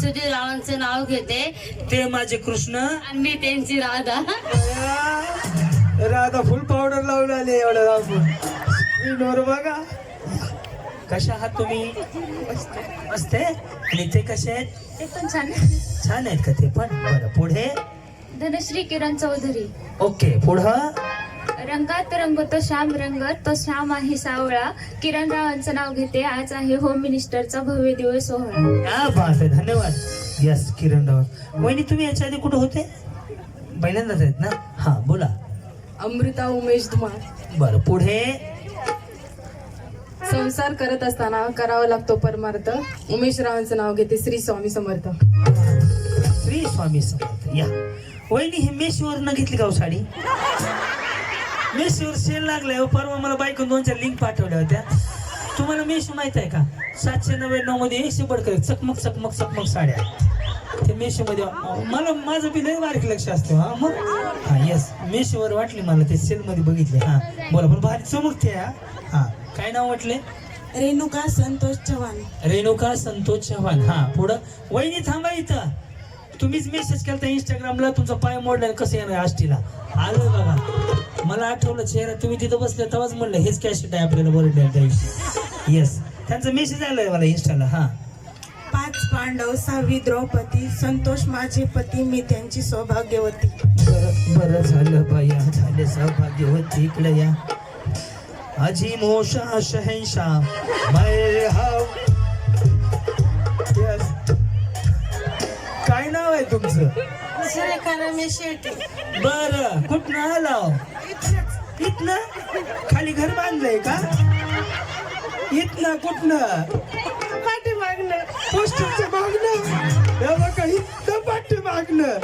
सुधीररावांचं नाव घेते. ते माझे कृष्ण. आणि मी त्यांची राधा. राधा फुल पावडर लावून आले एवढं राहून स्क्रीनवर बघा. कशा आहात तुम्ही? मस्त. आहे? आणि ते कसे आहेत? ते पण छान छान आहेत का ते पण? बरं पुढे? धनश्री किरण चौधरी. ओके पुढं? रंगात रंगतो श्याम रंग तो श्याम आहे सावळा. किरण रावांचं नाव घेते. आज आहे होम मिनिस्टरचा भव्य दिवस सोहळा. क्या बात आहे धन्यवाद. यस किरण राव. वहिनी तुम्ही याच्या आधी कुठे होते? पहिल्यांदाच आहेत ना? हा बोला. अमृता उमेश धुमाळ. बरं पुढे? संसार करत असताना करावा लागतो परमार्थ. उमेश रावांचं नाव घेते श्री स्वामी समर्थ. श्री स्वामी समर्थ. या. वहिनी हे मेशवर न घेतली का हो साडी? मेशवर सेल लागलाय हो. परवा मला बायकून दोन चार लिंक पाठवल्या होत्या. तुम्हाला मेशो माहीत आहे का? सातशे नव्याण्णवमध्ये एकशे बडकर चकमक चकमक चकमक साड्या ते मेशो मध्ये मला माझं बी लय बारीक लक्ष असतं हा मग? हा येस मेशोवर वाटली मला ते सेल मध्ये बघितले हा. बोला पण भारी चमकते हा. हा काय नाव वाटले रेणुका संतोष चव्हाण. रेणुका संतोष चव्हाण हा. पुढं? वहिनी थांबा इथं. तुम्हीच मेसेज केलता इंस्टाग्रामला तुमचा पाय मोडला कसं येणार आष्टीला? आलं बघा मला आठवलं चेहरा तुम्ही तिथं बसले तेव्हाच म्हणलं हेच कॅशेट आहे आपल्याला द्या त्या दिवशी. येस त्यांचा मेसेज आलाय मला इंस्टाला हा. पाच पांडव सहावी द्रौपदी संतोष माझे पती मी त्यांची सौभाग्यवती. बरं बरं झालं बाया झाले सौभाग्यवती इकडे या अजी मोशा शहनशा मैं हाव. Yes. काय नाव आहे तुमचं? सुरेखा रमेश शेळके बर कुठनं आला इथनं? खाली घर बांधलंय का? इथनं कुठनं? पोस्टरचं मागणं हे बघा इथं पाठी मागणं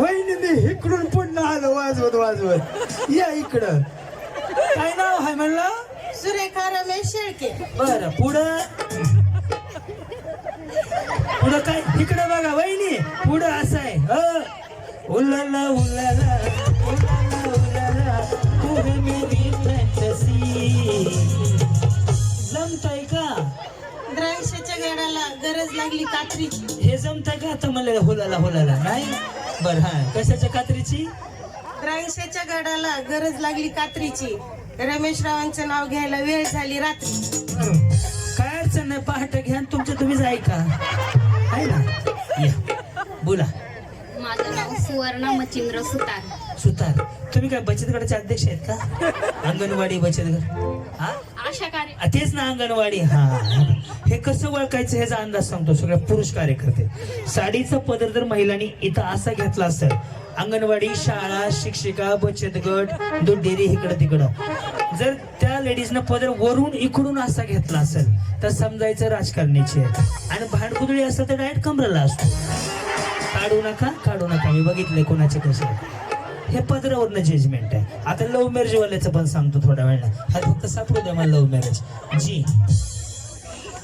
वहिनीने इकडून पुन्हा आलं वाजवत वाजवत. या इकडं. काय नाव आहे म्हणलं? सुरेखा रमेश शेळके. बर पुढं? पुढं काय? इकडे बघा वहिनी पुढं असं आहे. ह. उलाला उलाला जमतंय का? द्राक्षाच्या गाडाला गरज लागली कात्रीची हे जमतंय का? आता म्हणलं हुलाला हुलाला नाही? बर हा. कशाच्या कात्रीची? द्राक्षाच्या गाडाला गरज लागली कात्रीची. रमेश रावांचं नाव घ्यायला वेळ झाली रात्री. काय अडचण नाही पहाटे घ्या तुमच्या तुम्हीच ऐका. आहे ना? या. बोला. माझं नाव सुवर्णा मच्छिंद्र सुतार. सुतार तुम्ही काय बचत गटाचे अध्यक्ष आहेत का? अंगणवाडी बचत गट हा? आशा कार्य आ, तेच ना अंगणवाडी हा हे. कसं ओळखायचं ह्याचा अंदाज सांगतो सगळ्या पुरुष कार्यकर्ते. साडीचा पदर जर महिलांनी इथं असा घेतला असेल अंगणवाडी शाळा शिक्षिका बचत गट दूध डेअरी इकडं तिकडं. जर त्या लेडीजनं पदर वरून इकडून असा घेतला असेल तर समजायचं राजकारण्याची आहे. आणि भांडकुदळी असेल तर डायरेक्ट कमरेला असतो. काढू नका काढू नका. मी बघितले कोणाचे कसे हे पदरावरनं जजमेंट आहे. आता लव्ह मॅरेजवाल्याचं पण सांगतो थोड्या वेळानं. हा फक्त सापडू द्या मला लव्ह मॅरेज जी.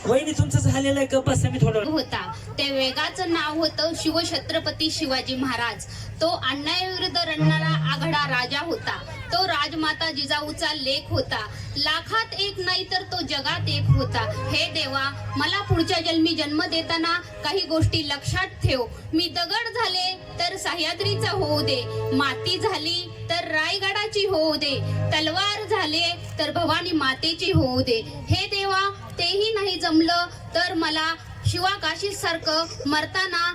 वहिनी तुमचं झालेलं आहे का? बस मी थोडं होता. त्या वेगाचं नाव होतं शिवछत्रपती शिवाजी महाराज. तो अन्यायाविरुद्ध रडणारा आघाडा राजा होता. तो राजमाता जिजाऊचा लेख होता. लाखात एक नाही तर तो जगात एक होता. हे देवा मला पुढच्या जन्मी जन्म देताना काही गोष्टी लक्षात ठेव. मी दगड झाले तर सह्याद्रीचा होऊ दे. माती झाली तर रायगडाची होऊ दे. तलवार झाले तर भवानी मातेची होऊ दे. हे देवा तेही नाही जमलं तर मला शिवाकाशी सारखं मरताना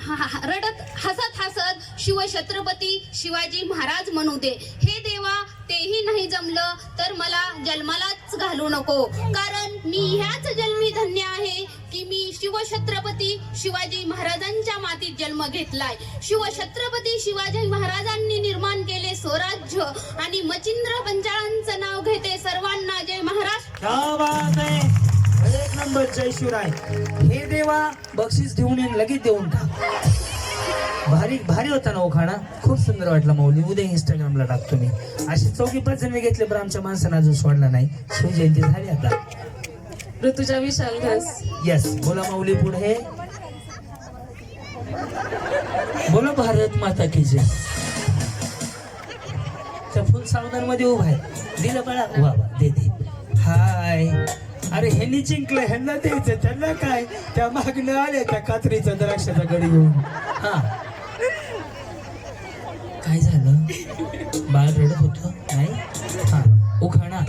रडत हसत हसत शिव छत्रपती शिवाजी महाराज म्हणू दे. हे देवा तेही नाही जमलं तर मला जन्मालाच घालू नको. कारण मी ह्याच जन्मी धन्य आहे की मी शिवछत्रपती शिवाजी महाराजांच्या मातीत जन्म घेतलाय. शिवछत्रपती शिवाजी महाराजांनी निर्माण केले स्वराज्य आणि मचिंद्र पंचाळांचं नाव जय शिवराय हे देवा बक्षीस देऊन येईन लगेच देऊन टाक. भारी भारी होता ना उखाणा. खूप सुंदर वाटला मौली उद्या इंस्टाग्रामला टाकतो मी. असे चौकी पाच जण घेतले पण आमच्या माणसानं अजून सोडला नाही. शिवजयंती झाली आता. ऋतुजा विशाल घस. येस बोला माऊली पुढे. बोला भारत माता की जय. त्या फुल सावधानमध्ये उभा आहे. दिलं बाळा. वा दे दे. हाय अरे ह्यांनी जिंकलं ह्यांना द्यायचं त्यांना काय? त्या मागणं आले त्या कात्रीचा द्राक्षाचा गडी घेऊन. हा. काय झालं? बाळ रडत होत? नाही? हा. उखाणा.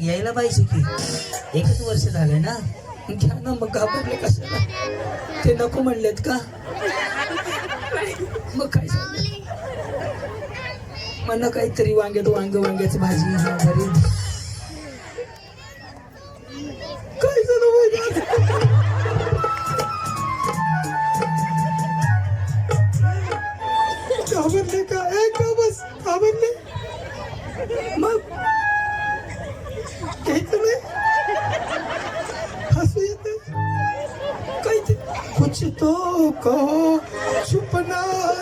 मग यायला पाहिजे की? एकच वर्ष झालंय ना? घ्या ना मग घाबरले कशाला? ते नको म्हणलेत का? मग काय झालं? म्हणणं काहीतरी वांग्यात वांग वांग्याची भाजी कुछ तो कहो चुप ना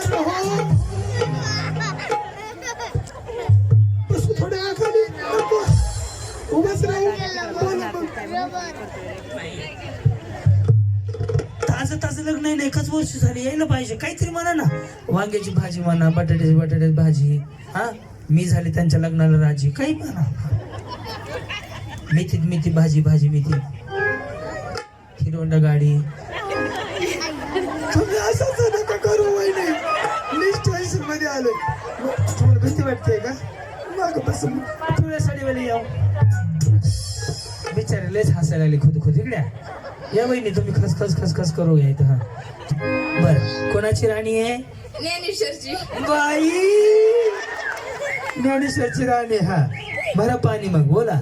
रहो। बस थोड्या खाली नको उभंच लग्न आहे ना एकच वर्ष झाली यायला पाहिजे. काहीतरी म्हणा ना. वांग्याची भाजी म्हणा बटाट्याची बटाट्याची भाजी. हा? मी झाली त्यांच्या लग्नाला राजी. काही म्हणा. मेथीत मेथी भाजी भाजी मेथी. हिरोंडा गाडी. आलोय तुम्हाला भीती वाटते का? मग बस तुझ्या साडीवाली याव बिचारे लयच हसायला लागले खुद खुद इकड्या या. बहिणी तुम्ही खस खस खस खस करू घ्या इथं हा. बर कोणाची राणी आहे? ज्ञानेश्वरची. बाई! ज्ञानेश्वरची राणी हा. भरा पाणी मग बोला.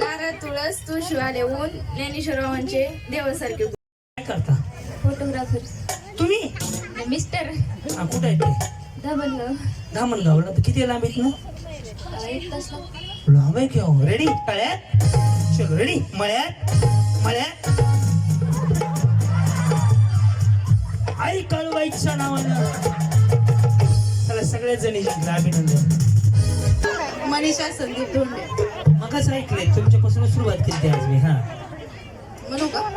दारा तुळस तू शिवाले ऊन ज्ञानेश्वरावांचे देवासारखे काय करता? फोटोग्राफर. तुम्ही? मिस्टर. हा कुठं आहे ते? धामणगावला तर किती लांब आहेत ना एक तास लांब. आहे की हो? रेडी मळ्यात चलो रेडी मळ्यात? मळ्यात? आई काळूबाईच्या नावानं. चला सगळ्याच जणी अभिनंदन. मनीषा संदीप धोंडे. मगच ऐकले. तुमच्यापासून सुरुवात केली आज मी हा. म्हणू का?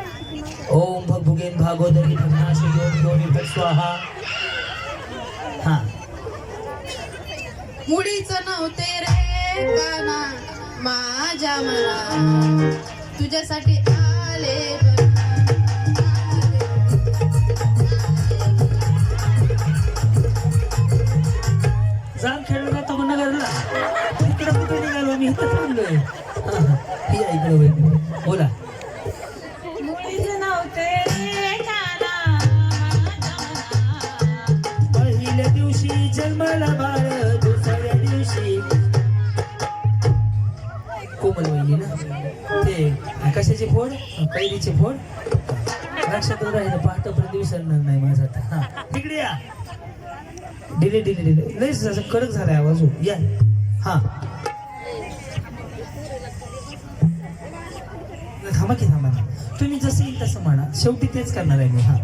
ओम भगभुगेन भागोदरी भगनाशी भट स्वाहा. हा. मुडीच नव्हते रे काना माझ्या मना तुझ्यासाठी आले बरं. जाम का जातो मग नगरला इकडे कुठे निघालो मी? इथं थांबलोय. बोला. कोमल वहिनी ना ते कशाची फोड कैरीचे फोड. लक्षात राहिलं पाहता परत विसरणार नाही माझा आता. हा तिकडे या. डिले डिले डिले लईच असं कडक झालाय आवाज हो. या. हा. थांबा की थांबा तुम्ही जसं येईल तसं म्हणा शेवटी तेच करणार आहे मी. हा.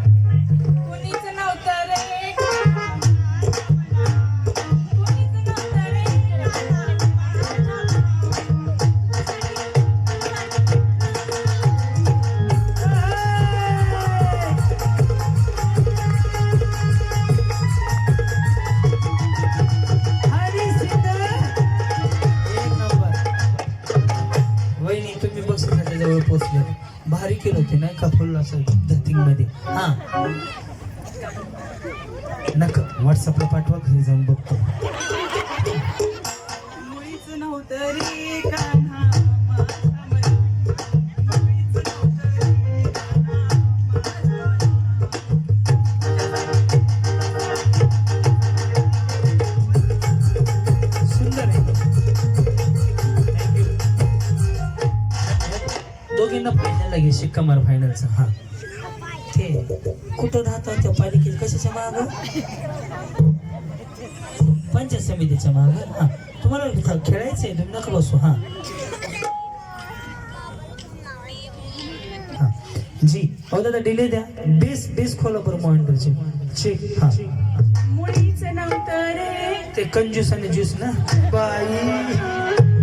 नका व्हॉट्सअपला पाठवा घरी जाऊन बघतो. दोघींना फायनल लागेल शिक्का मार फायनलचा हा. ते कुठं राहतात त्या पालिकेत? कशाच्या माग? पंचायत समितीच्या माग? हा. तुम्हाला खेळायचंय तुम्ही नका बसू. हा. हा. जी हो दादा डिले द्या. बेस बेस खोला बरं मॉनिटरचे. चेक हा. मुळीचं नव्हतं रे ते कंजूस आणि ज्यूस ना? बाई.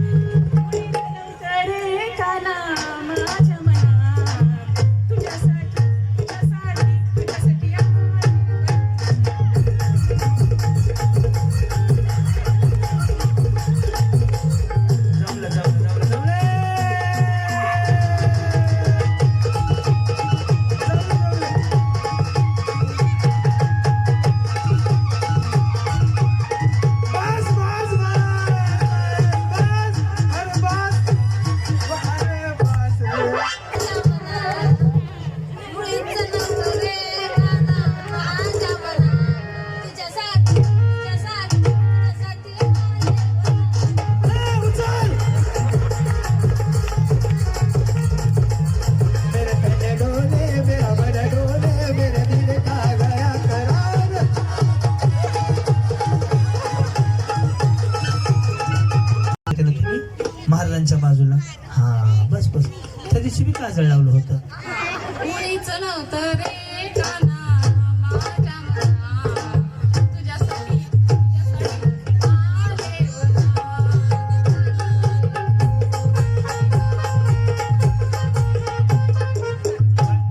महाराजांच्या बाजूला. हा बस बस. त्या दिवशी मी काजळ लावलं होतं.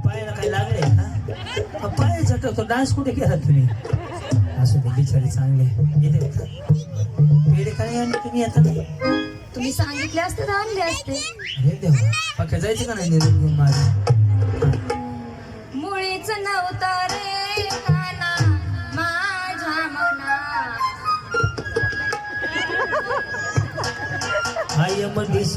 पायाला काय लागले पाय झटकतो. डान्स कुठे केला तुम्ही? असं ते बिचारी चांगले. येते पेढे काय आणि तुम्ही येता ना तुम्ही सांगितले असते तर आणले असते. अरे देवा. पक्का जायचं का नाही निरोप घेऊन माझं मुळीच नव्हतं रे काना माझ्या मनात. आय एम डिस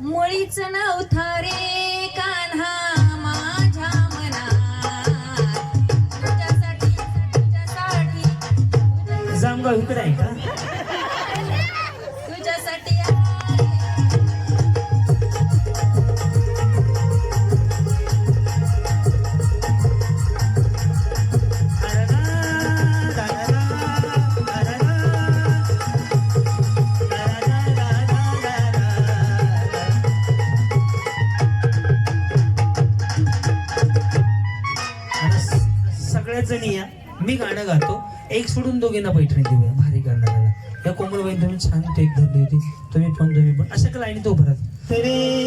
मुळीच नाव रे कान्हा माझ्या मनात. तुझ्यासाठी तुझ्यासाठी. जामगाव इकडे आहे का? एक सोडून दोघींना पैठणी देऊया भारी गाणं या कोमलबाई तुम्ही छान टेक धरली होती. तुम्ही पण तुम्ही पण. अशा कला आणि तो भरत तरी